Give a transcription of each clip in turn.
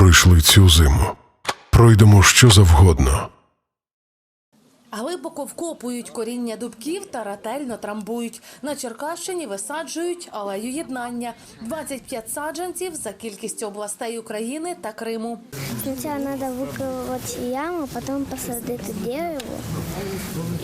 пройшли цю зиму. Пройдемо що завгодно. Глибоко вкопують коріння дубків та ретельно трамбують. На Черкащині висаджують алею єднання. 25 саджанців за кількістю областей України та Криму. Сначала надо выкопать яму, потом посадити дерево,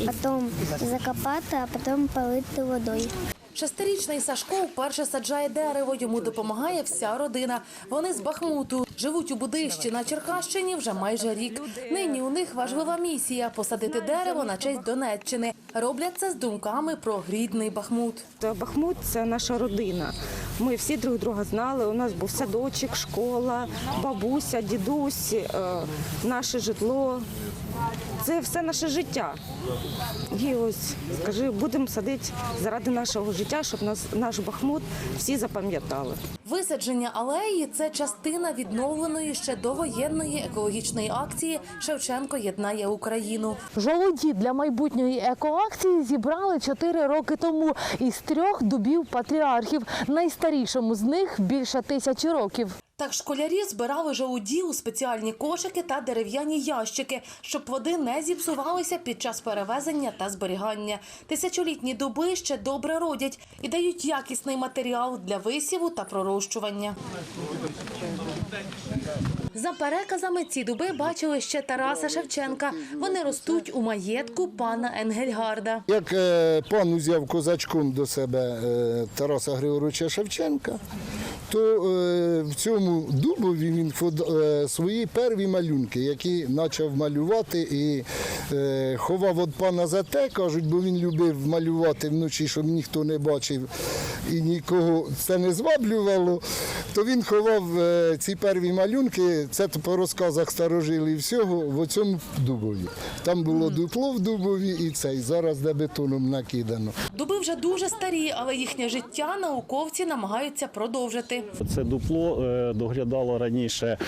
потом закопати, а потом полити водою. Шестирічний Сашко вперше саджає дерево. Йому допомагає вся родина. Вони з Бахмуту. Живуть у Будищі на Черкащині вже майже рік. Нині у них важлива місія посадити дерево на честь Донеччини. Роблять це з думками про рідний Бахмут. Бахмут це наша родина. Ми всі друг друга знали. У нас був садочок, школа, бабуся, дідусь, е, наше житло. Це все наше життя. І ось скажи, будемо садити заради нашого життя, щоб нас наш Бахмут всі запам'ятали. Висадження алеї це частина відновленої ще довоєнної екологічної акції Шевченко єднає Україну. Жолуді для майбутньої екоакції зібрали чотири роки тому із трьох дубів патріархів. Найстарішому з них більше тисячі років. Так школярі збирали жолуді у спеціальні кошики та дерев'яні ящики, щоб води не зіпсувалися під час перевезення та зберігання. Тисячолітні дуби ще добре родять і дають якісний матеріал для висіву та пророщування. За переказами, ці дуби бачили ще Тараса Шевченка. Вони ростуть у маєтку пана Енгельгарда. Як е, пан узяв козачком до себе е, Тараса Григоровича Шевченка, то е, в цьому дубові він е, свої перві малюнки, які почав малювати і е, ховав від пана за те, кажуть, бо він любив малювати вночі, щоб ніхто не бачив і нікого це не зваблювало, то він ховав е, ці перві малюнки, це по розказах старожилів всього, в цьому дубові. Там було дупло в дубові і цей, зараз де бетоном накидано. Дуби вже дуже старі, але їхнє життя науковці намагаються продовжити. Це дупло е, доглядало раніше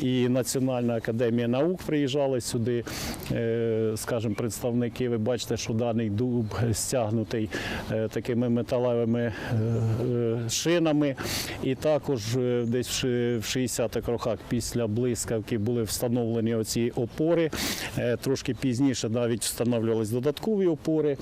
і Національна академія наук приїжджали сюди, е, скажімо, представники. Ви бачите, що даний дуб стягнутий такими металевими шинами. І також е, десь в 60-х роках після блискавки були встановлені оці опори. Е, Трошки пізніше навіть встановлювались додаткові опори.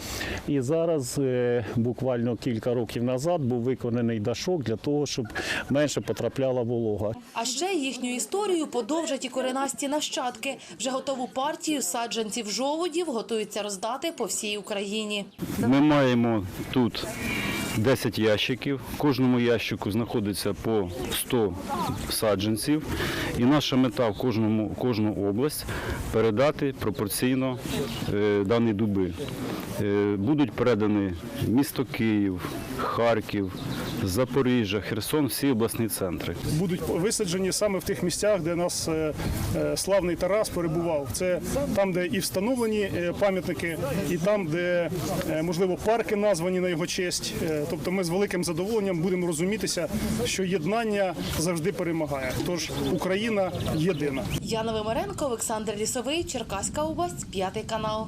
І зараз, е, буквально кілька років назад, був виконаний дашок для того, щоб менше потрапляла волога. А ще їхню історію подовжать і коренасті нащадки. Вже готову партію саджанців жолудів готуються роздати по всій Україні. Ми маємо тут 10 ящиків. В кожному ящику знаходиться по 100 саджанців. І наша мета в кожному, кожну область передати пропорційно е, дані дуби. Е, будуть передані місто Київ, Харків, Запоріжжя, Херсон, всі обласні центри. будуть висаджені саме в тих місцях, де нас е, е, славний Тарас перебував. Це там, де і встановлені е, пам'ятники, і там, де можливо парки названі на його честь. Тобто, ми з великим задоволенням будемо розумітися, що єднання завжди перемагає. Тож Україна єдина. Яна Вимаренко, Олександр Лісовий, Черкаська область, п'ятий канал.